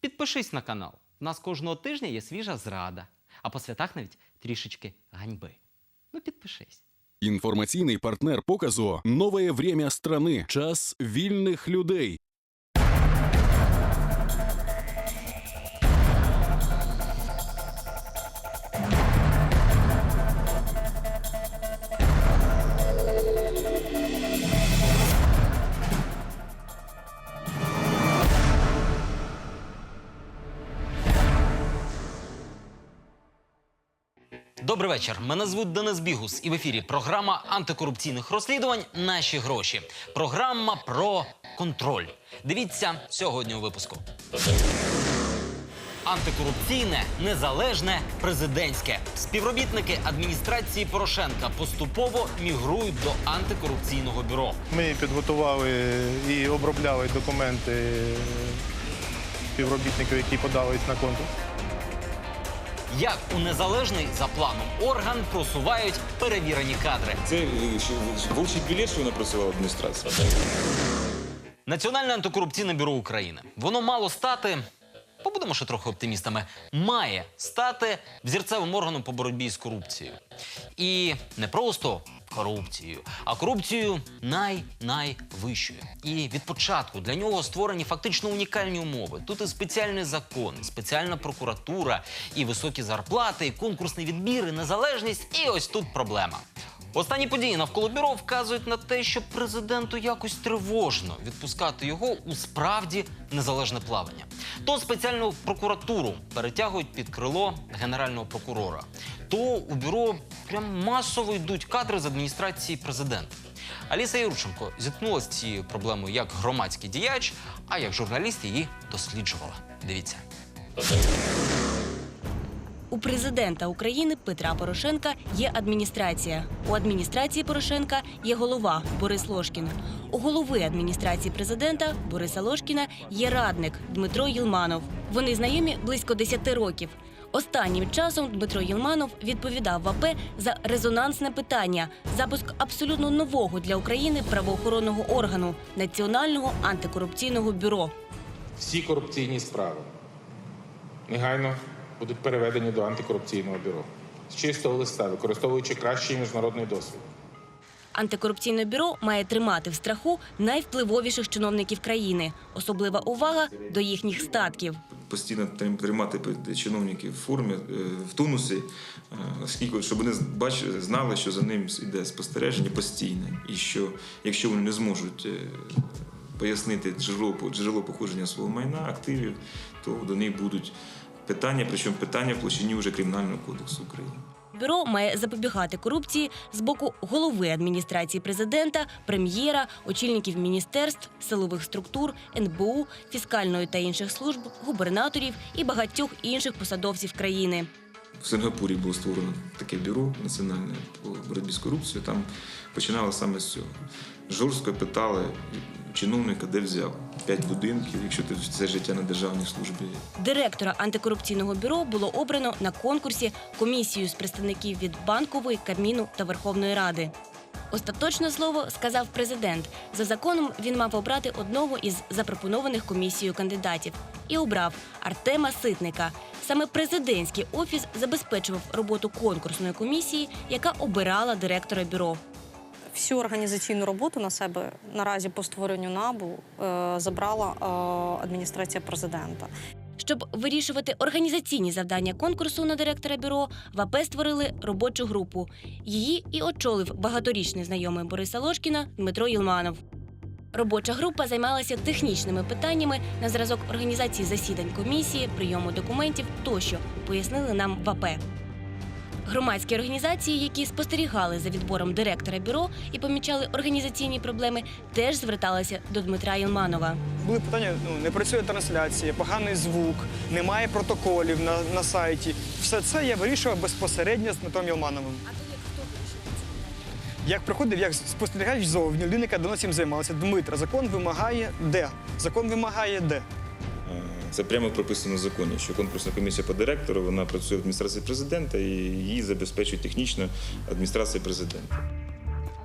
Підпишись на канал. У нас кожного тижня є свіжа зрада, а по святах навіть трішечки ганьби. Ну, підпишись. Інформаційний партнер показу Нове время страны. Час вільних людей. Добрий вечір. Мене звуть Денис Бігус, і в ефірі програма антикорупційних розслідувань Наші гроші. Програма про контроль. Дивіться сьогодні у випуску. Антикорупційне, незалежне, президентське. Співробітники адміністрації Порошенка поступово мігрують до антикорупційного бюро. Ми підготували і обробляли документи співробітників, які подались на конкурс. Як у незалежний за планом орган просувають перевірені кадри. Це е, вовчий білет, що вона працювала адміністрація. Національне антикорупційне бюро України. Воно мало стати, побудемо ще трохи оптимістами, має стати взірцевим органом по боротьбі з корупцією. І не просто корупцією, а корупцією най-найвищою. І від початку для нього створені фактично унікальні умови. Тут і спеціальний закон, і спеціальна прокуратура, і високі зарплати, і конкурсний відбір, і незалежність. І ось тут проблема. Останні події навколо бюро вказують на те, що президенту якось тривожно відпускати його у справді незалежне плавання. То спеціальну прокуратуру перетягують під крило генерального прокурора, то у бюро прям масово йдуть кадри з адміністрації президента. Аліса Юрченко зіткнулася з цією проблемою як громадський діяч, а як журналіст її досліджувала. Дивіться. У президента України Петра Порошенка є адміністрація. У адміністрації Порошенка є голова Борис Лошкін. У голови адміністрації президента Бориса Лошкіна є радник Дмитро Єлманов. Вони знайомі близько 10 років. Останнім часом Дмитро Єлманов відповідав в АП за резонансне питання запуск абсолютно нового для України правоохоронного органу Національного антикорупційного бюро. всі корупційні справи негайно будуть переведені до антикорупційного бюро з чистого листа, використовуючи кращий міжнародний досвід. Антикорупційне бюро має тримати в страху найвпливовіших чиновників країни. Особлива увага до їхніх статків. Постійно трим- тримати чиновників в формі, е, в тонусі, е, оскільки щоб вони бачили, знали, що за ним йде спостереження постійне, і що якщо вони не зможуть е, пояснити джерело, джерело походження свого майна, активів, то до них будуть питання, причому питання в площині вже Кримінального кодексу України. Бюро має запобігати корупції з боку голови адміністрації президента, прем'єра, очільників міністерств, силових структур, НБУ, фіскальної та інших служб, губернаторів і багатьох інших посадовців країни. В Сингапурі було створено таке бюро національне по боротьбі з корупцією. Там починали саме з цього. Жорстко питали чиновника, де взяв п'ять будинків, якщо ти все життя на державній службі. Директора антикорупційного бюро було обрано на конкурсі комісію з представників від банкової, Кабміну та Верховної Ради. Остаточне слово сказав президент. За законом він мав обрати одного із запропонованих комісією кандидатів і обрав Артема Ситника. Саме президентський офіс забезпечував роботу конкурсної комісії, яка обирала директора бюро. Всю організаційну роботу на себе наразі по створенню набу е, забрала е, адміністрація президента. Щоб вирішувати організаційні завдання конкурсу на директора бюро, в АП створили робочу групу. Її і очолив багаторічний знайомий Бориса Лошкіна Дмитро Єлманов. Робоча група займалася технічними питаннями на зразок організації засідань комісії, прийому документів тощо, пояснили нам в АП. Громадські організації, які спостерігали за відбором директора бюро і помічали організаційні проблеми, теж зверталися до Дмитра Єлманова. Були питання, ну не працює трансляція, поганий звук, немає протоколів на, на сайті. Все це я вирішував безпосередньо з Дмитром Єлмановим. А то як хто Як приходив, як спостерігач зовні, людина, яка давно цим займалася. Дмитра, закон вимагає де? Закон вимагає де? Це прямо прописано в законі, що конкурсна комісія по директору вона працює в адміністрації президента і її забезпечує технічно адміністрація президента.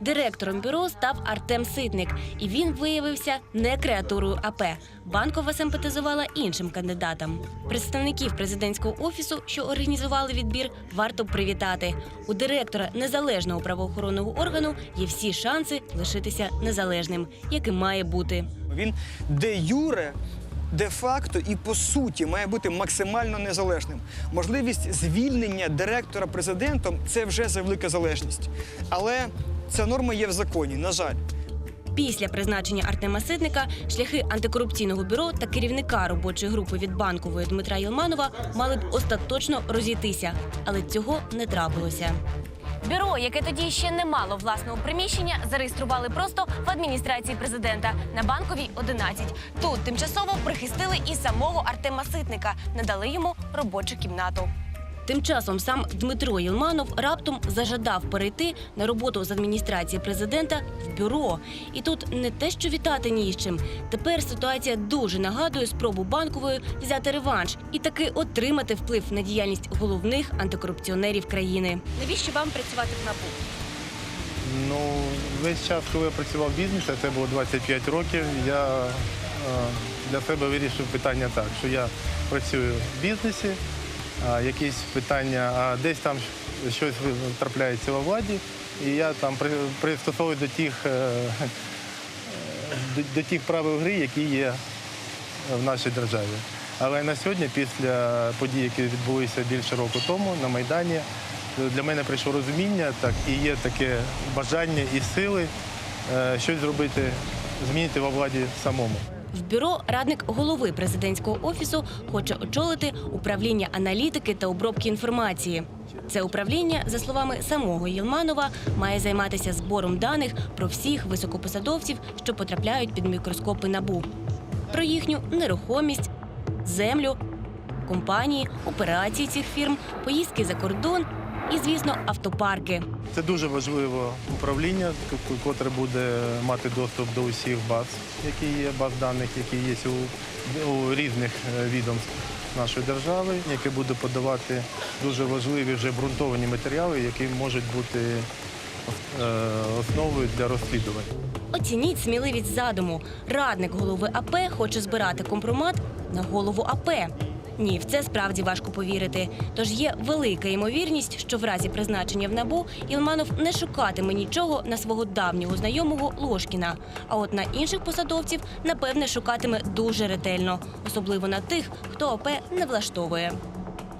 Директором бюро став Артем Ситник, і він виявився не креатурою АП. Банкова симпатизувала іншим кандидатам. Представників президентського офісу, що організували відбір, варто привітати. У директора незалежного правоохоронного органу є всі шанси лишитися незалежним, яким має бути. Він де юре, де факто і по суті має бути максимально незалежним. Можливість звільнення директора президентом це вже за велика залежність. Але ця норма є в законі, на жаль. Після призначення Артема Ситника шляхи антикорупційного бюро та керівника робочої групи від банкової Дмитра Єлманова мали б остаточно розійтися, але цього не трапилося. Бюро, яке тоді ще не мало власного приміщення, зареєстрували просто в адміністрації президента на банковій 11. Тут тимчасово прихистили і самого Артема Ситника, надали йому робочу кімнату. Тим часом сам Дмитро Єлманов раптом зажадав перейти на роботу з адміністрації президента в бюро. І тут не те, що вітати ні з чим. Тепер ситуація дуже нагадує спробу банкової взяти реванш і таки отримати вплив на діяльність головних антикорупціонерів країни. Навіщо вам працювати в НАБУ? Ну, весь час, коли я працював в бізнесі, це було 25 років, я е, для себе вирішив питання так, що я працюю в бізнесі, якісь питання, а десь там щось трапляється во владі, і я там пристосовую до тих, е, е, до тих правил гри, які є в нашій державі. Але на сьогодні, після подій, які відбулися більше року тому на Майдані, для мене прийшло розуміння, так і є таке бажання і сили е, щось зробити, змінити во владі самому. В бюро радник голови президентського офісу хоче очолити управління аналітики та обробки інформації. Це управління, за словами самого Єлманова, має займатися збором даних про всіх високопосадовців, що потрапляють під мікроскопи набу, про їхню нерухомість, землю, компанії, операції цих фірм, поїздки за кордон і, звісно, автопарки. Це дуже важливе управління, котре буде мати доступ до усіх баз, які є, баз даних, які є у, у різних е, відомств нашої держави, яке буде подавати дуже важливі вже ґрунтовані матеріали, які можуть бути е, основою для розслідувань. Оцініть сміливість задуму. Радник голови АП хоче збирати компромат на голову АП. Ні, в це справді важко повірити. Тож є велика ймовірність, що в разі призначення в набу Ілманов не шукатиме нічого на свого давнього знайомого Ложкіна. А от на інших посадовців, напевне, шукатиме дуже ретельно, особливо на тих, хто АП не влаштовує.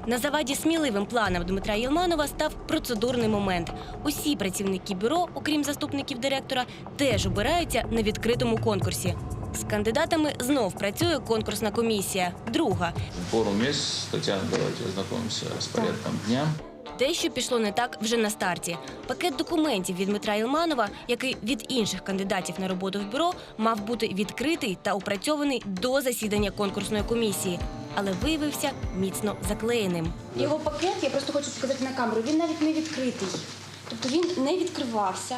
На заваді сміливим планам Дмитра Єлманова став процедурний момент. Усі працівники бюро, окрім заступників директора, теж обираються на відкритому конкурсі. З кандидатами знов працює конкурсна комісія. Друга Форум есть. Татьяна, давайте ознакомимся с порядком дня. те, що пішло не так вже на старті. Пакет документів від Дмитра Єлманова, який від інших кандидатів на роботу в бюро, мав бути відкритий та опрацьований до засідання конкурсної комісії, але виявився міцно заклеєним. Його пакет, я просто хочу сказати на камеру, він навіть не відкритий. Тобто він не відкривався.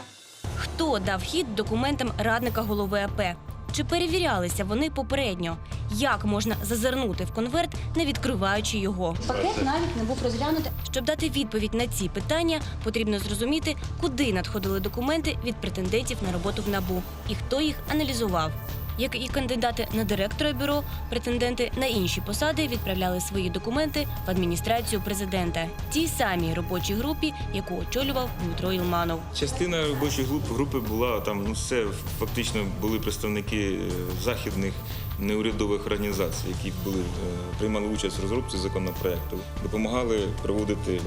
Хто дав хід документам радника голови АП? Чи перевірялися вони попередньо? Як можна зазирнути в конверт, не відкриваючи його? Пакет навіть не був розглянутий. Щоб дати відповідь на ці питання, потрібно зрозуміти, куди надходили документи від претендентів на роботу в набу і хто їх аналізував. Як і кандидати на директора бюро, претенденти на інші посади відправляли свої документи в адміністрацію президента, тій самій робочій групі, яку очолював Дмитро Ілманов. Частина робочої групи, була там, ну це фактично були представники е, західних неурядових організацій, які були, е, приймали участь в розробці законопроекту, допомагали проводити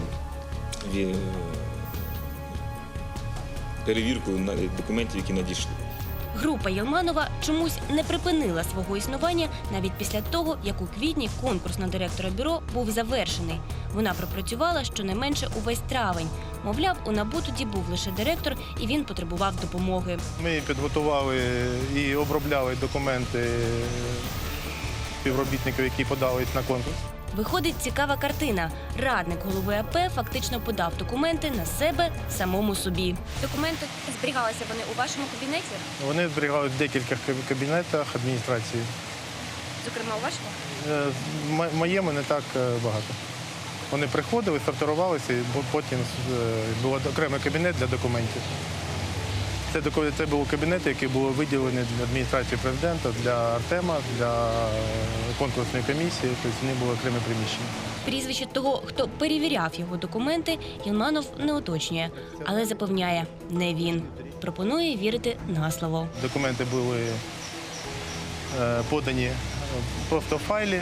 ві- перевірку на документів, які надійшли. Група Єлманова чомусь не припинила свого існування навіть після того, як у квітні конкурс на директора бюро був завершений. Вона пропрацювала щонайменше увесь травень. Мовляв, у набу тоді був лише директор, і він потребував допомоги. Ми підготували і обробляли документи співробітників, які подались на конкурс. Виходить цікава картина. Радник голови АП фактично подав документи на себе самому собі. Документи зберігалися вони у вашому кабінеті, Вони зберігались в декількох кабінетах адміністрації. зокрема у вашому. Е, в моєму не так е, багато. Вони приходили, сортувалися, і бо- потім е, був окремий кабінет для документів. Це, доку- це були кабінети, які були виділені для адміністрації президента, для Артема, для конкурсної комісії. Тобто вони були окремі приміщення. Прізвище того, хто перевіряв його документи, Єлманов не уточнює, але запевняє, не він. Пропонує вірити на слово. Документи були е, подані просто в файлі.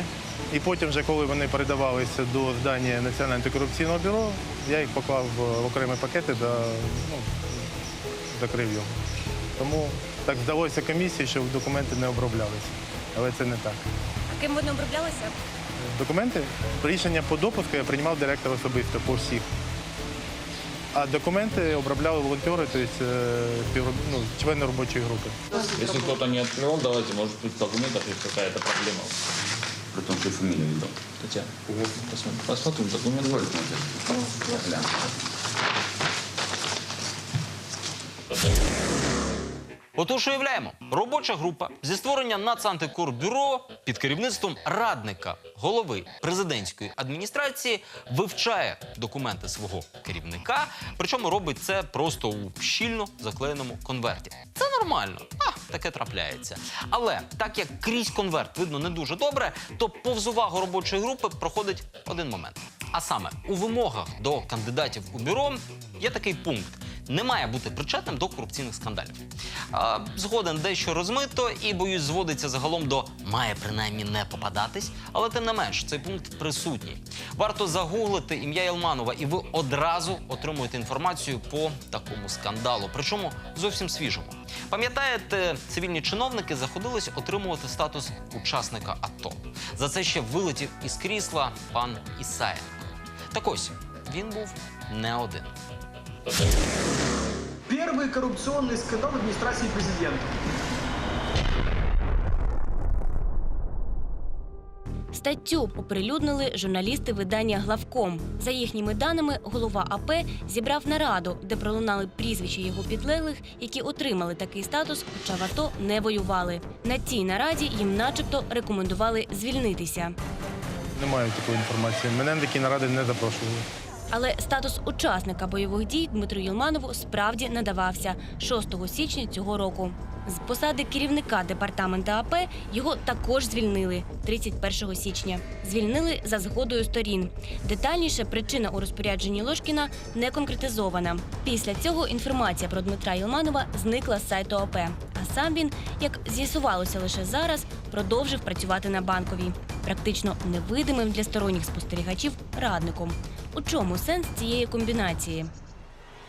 І потім, вже коли вони передавалися до здання Національного антикорупційного бюро, я їх поклав в окремі пакети та ну, закрив його. Тому так здалося комісії, що документи не оброблялися. Але це не так. А ким вони оброблялися? Документи, рішення по допуску я приймав директор особисто по всіх. А документи обробляли волонтери, тобто е, ну, члени робочої групи. Если кто-то не открывал, давайте, может быть, в документах есть какая-то проблема. При том, что и фамилию видел. Татьяна, посмотрим, посмотрим документ. Отож, уявляємо, робоча група зі створення Нацантикорбюро під керівництвом радника голови президентської адміністрації вивчає документи свого керівника, причому робить це просто у щільно заклеєному конверті. Це нормально, а таке трапляється. Але так як крізь конверт видно не дуже добре, то повз увагу робочої групи проходить один момент. А саме у вимогах до кандидатів у бюро є такий пункт не має бути причетним до корупційних скандалів. Згоден дещо розмито і боюсь, зводиться загалом до має принаймні не попадатись, але тим не менш цей пункт присутній. Варто загуглити ім'я Єлманова, і ви одразу отримуєте інформацію по такому скандалу, причому зовсім свіжому. Пам'ятаєте, цивільні чиновники заходились отримувати статус учасника АТО. За це ще вилетів із крісла пан Ісаєнко. Так ось він був не один. Первый коррупционный скандал в администрации президента. Статтю оприлюднили журналісти видання Главком. За їхніми даними, голова АП зібрав нараду, де пролунали прізвища його підлеглих, які отримали такий статус, хоча в АТО не воювали. На цій нараді їм, начебто, рекомендували звільнитися. Немає такої інформації. Мене на такі наради не запрошували. Але статус учасника бойових дій Дмитру Єлманову справді надавався 6 січня цього року. З посади керівника департамента АП його також звільнили 31 січня. Звільнили за згодою сторін. Детальніше причина у розпорядженні Ложкіна не конкретизована. Після цього інформація про Дмитра Єлманова зникла з сайту АП. А сам він, як з'ясувалося лише зараз, продовжив працювати на банковій, практично невидимим для сторонніх спостерігачів радником. У чому сенс цієї комбінації?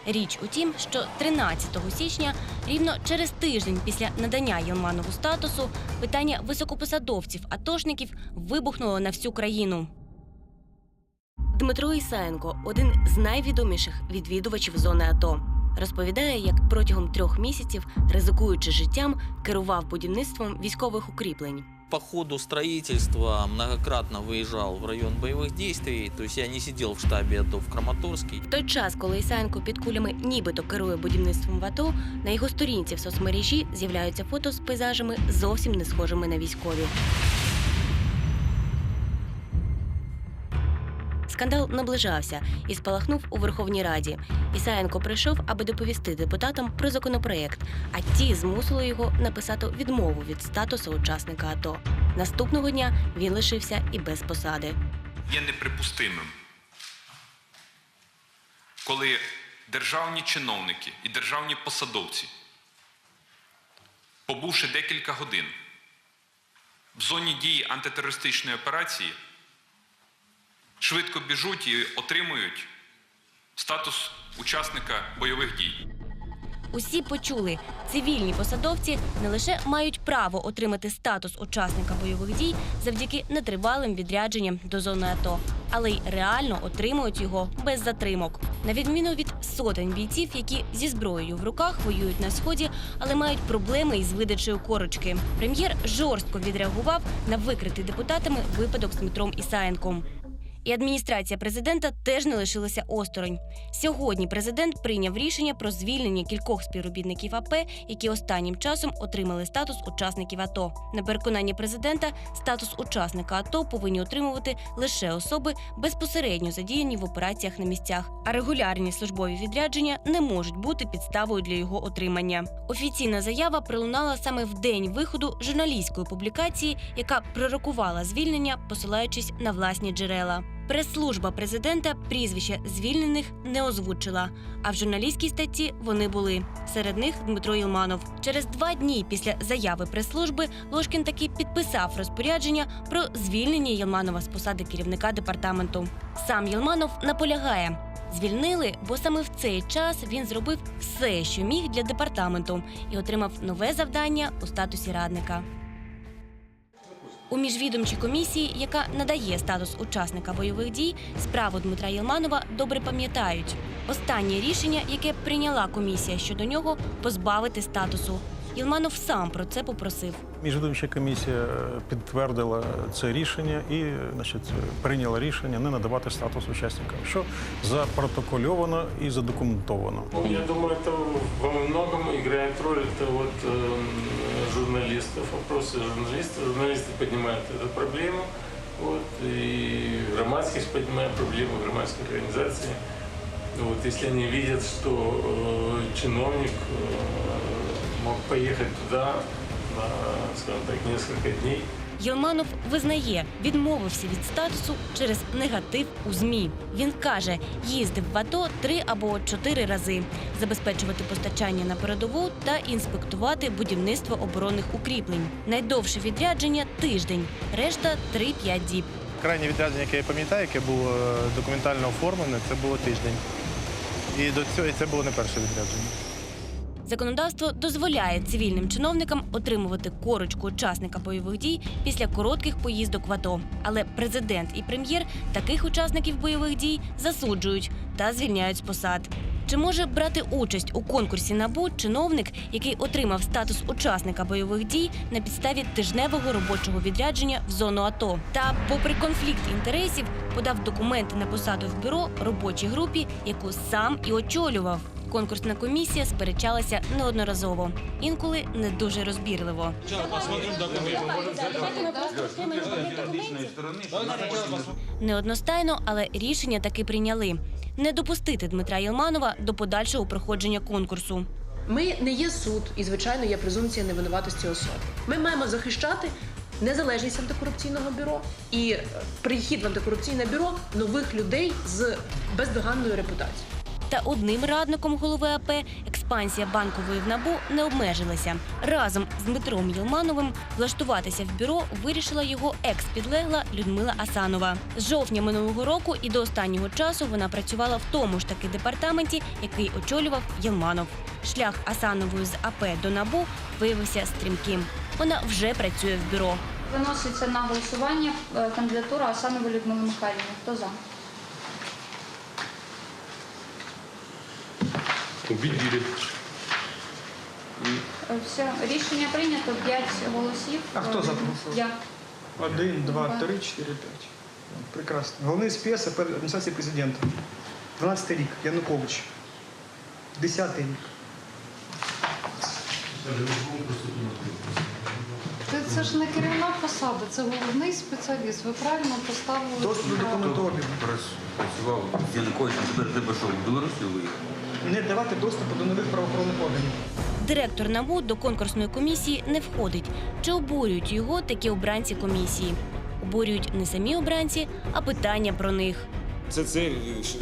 Річ у тім, що 13 січня, рівно через тиждень після надання Єлманову статусу, питання високопосадовців атошників вибухнуло на всю країну. Дмитро Ісаєнко один з найвідоміших відвідувачів зони АТО. Розповідає, як протягом трьох місяців, ризикуючи життям, керував будівництвом військових укріплень. По ходу строительства многократно виїжджав в район бойових дій, То есть я не сидів в штабе АТО в Краматорській. В той час, коли Ісаєнко під кулями нібито керує будівництвом в АТО, на його сторінці в соцмережі з'являються фото з пейзажами зовсім не схожими на військові. Скандал наближався і спалахнув у Верховній Раді. Ісаєнко прийшов, аби доповісти депутатам про законопроект, а ті змусили його написати відмову від статусу учасника АТО. Наступного дня він лишився і без посади. є неприпустимим, коли державні чиновники і державні посадовці, побувши декілька годин в зоні дії антитерористичної операції, швидко біжуть і отримують статус учасника бойових дій. Усі почули, цивільні посадовці не лише мають право отримати статус учасника бойових дій завдяки нетривалим відрядженням до зони АТО, але й реально отримують його без затримок. На відміну від сотень бійців, які зі зброєю в руках воюють на сході, але мають проблеми із видачею корочки. Прем'єр жорстко відреагував на викритий депутатами випадок з Дмитром Ісаєнком. І адміністрація президента теж не лишилася осторонь. Сьогодні президент прийняв рішення про звільнення кількох співробітників АП, які останнім часом отримали статус учасників АТО. На переконання президента, статус учасника АТО повинні отримувати лише особи безпосередньо задіяні в операціях на місцях, а регулярні службові відрядження не можуть бути підставою для його отримання. Офіційна заява пролунала саме в день виходу журналістської публікації, яка пророкувала звільнення, посилаючись на власні джерела. Прес-служба президента прізвища звільнених не озвучила. А в журналістській статті вони були. Серед них Дмитро Єлманов. Через два дні після заяви прес-служби Ложкін таки підписав розпорядження про звільнення Єлманова з посади керівника департаменту. Сам Єлманов наполягає. Звільнили, бо саме в цей час він зробив все, що міг для департаменту, і отримав нове завдання у статусі радника. У міжвідомчій комісії, яка надає статус учасника бойових дій, справу Дмитра Єлманова добре пам'ятають. Останнє рішення, яке прийняла комісія щодо нього, позбавити статусу. Єлманов сам про це попросив. Міжвідомча комісія підтвердила це рішення і значить, прийняла рішення не надавати статус учасника, що запротокольовано і задокументовано. Я думаю, это во многом играет роль это вот э, журналистов, вопросы журналистов. Журналисты поднимают эту проблему, вот, и громадских поднимает проблему громадских организаций. Вот, если они видят, что э, чиновник э, мог поехать туда на, скажем так, несколько дней, Єлманов визнає, відмовився від статусу через негатив у змі. Він каже, їздив в АТО три або чотири рази, забезпечувати постачання на передову та інспектувати будівництво оборонних укріплень. Найдовше відрядження тиждень, решта 3-5 діб. Крайнє відрядження, яке я пам'ятаю, яке було е, документально оформлене, це було тиждень. І до цього це було не перше відрядження. Законодавство дозволяє цивільним чиновникам отримувати корочку учасника бойових дій після коротких поїздок в АТО. Але президент і прем'єр таких учасників бойових дій засуджують та звільняють з посад. Чи може брати участь у конкурсі НАБУ чиновник, який отримав статус учасника бойових дій на підставі тижневого робочого відрядження в зону АТО? Та, попри конфлікт інтересів, подав документи на посаду в бюро робочій групі, яку сам і очолював. Конкурсна комісія сперечалася неодноразово, інколи не дуже розбірливо. Неодностайно, але рішення таки прийняли не допустити Дмитра Єлманова до подальшого проходження конкурсу. Ми не є суд, і звичайно є презумпція невинуватості особи. Ми маємо захищати незалежність антикорупційного бюро і е, прихід в антикорупційне бюро нових людей з бездоганною репутацією. Та одним радником голови АП експансія банкової в НАБУ не обмежилася. Разом з Дмитром Єлмановим влаштуватися в бюро вирішила його екс-підлегла Людмила Асанова. З жовтня минулого року і до останнього часу вона працювала в тому ж таки департаменті, який очолював Єлманов. Шлях Асанової з АП до НАБУ виявився стрімким. Вона вже працює в бюро. Виноситься на голосування е, кандидатура Асанової Людмили Михайлівни. Хто за? Убедили. Е, Все, рішення прийнято, 5 голосів. А хто за. Я. Один, два, три, чотири, п'ять. Прекрасно. Головний спец адміністрації президента. 12 рік. Янукович. 10 рік. Це, це ж не керівна посада, це головний спеціаліст. Ви правильно поставили. Доступ до документообігу. Працював з Януковичем, тепер тебе що, в Білорусі виїхав? Не давати доступу до нових правоохоронних органів. Директор НАБУ до конкурсної комісії не входить. Чи обурюють його такі обранці комісії? Обурюють не самі обранці, а питання про них. Це, це е, ш-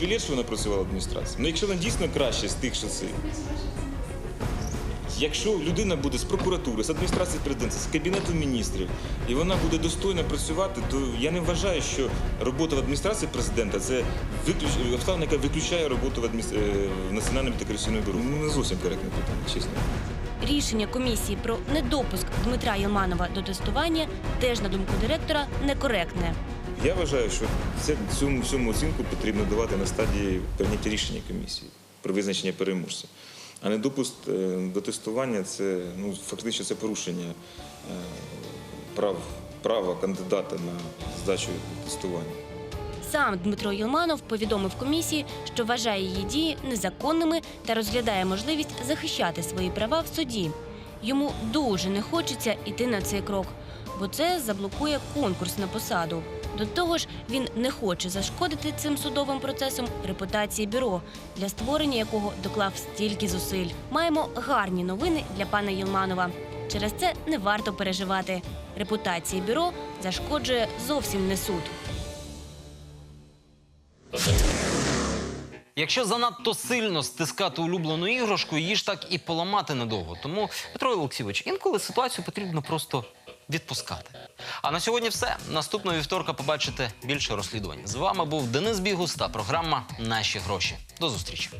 білет, що вона працювала в адміністрації. Ну, якщо вона дійсно краще з тих, що це. Якщо людина буде з прокуратури, з адміністрації президента, з кабінету міністрів, і вона буде достойно працювати, то я не вважаю, що робота в адміністрації президента це виключ... обставина, яка виключає роботу в, адміс... е, в Національному антикорупційному бюро. Ну, не зовсім коректне питання, чесно. Рішення комісії про недопуск Дмитра Єлманова до тестування теж, на думку директора, некоректне. Я вважаю, що це цьому всьому оцінку потрібно давати на стадії прийняття рішення комісії про визначення переможця. А не допуск е, до тестування це ну фактично це порушення е, прав права кандидата на здачу тестування. Сам Дмитро Єлманов повідомив комісії, що вважає її дії незаконними та розглядає можливість захищати свої права в суді. Йому дуже не хочеться йти на цей крок, бо це заблокує конкурс на посаду. До того ж, він не хоче зашкодити цим судовим процесом репутації бюро, для створення якого доклав стільки зусиль. Маємо гарні новини для пана Єлманова. Через це не варто переживати. Репутації бюро зашкоджує зовсім не суд. Якщо занадто сильно стискати улюблену іграшку, її ж так і поламати недовго. Тому, Петро Олексійович, інколи ситуацію потрібно просто відпускати. А на сьогодні все. Наступного вівторка побачите більше розслідувань. З вами був Денис Бігус та програма Наші гроші. До зустрічі.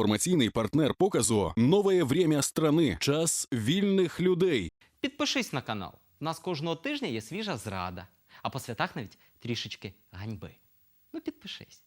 Інформаційний партнер показу нове время страни. Час вільних людей. Підпишись на канал. У нас кожного тижня є свіжа зрада, а по святах навіть трішечки ганьби. Ну, підпишись.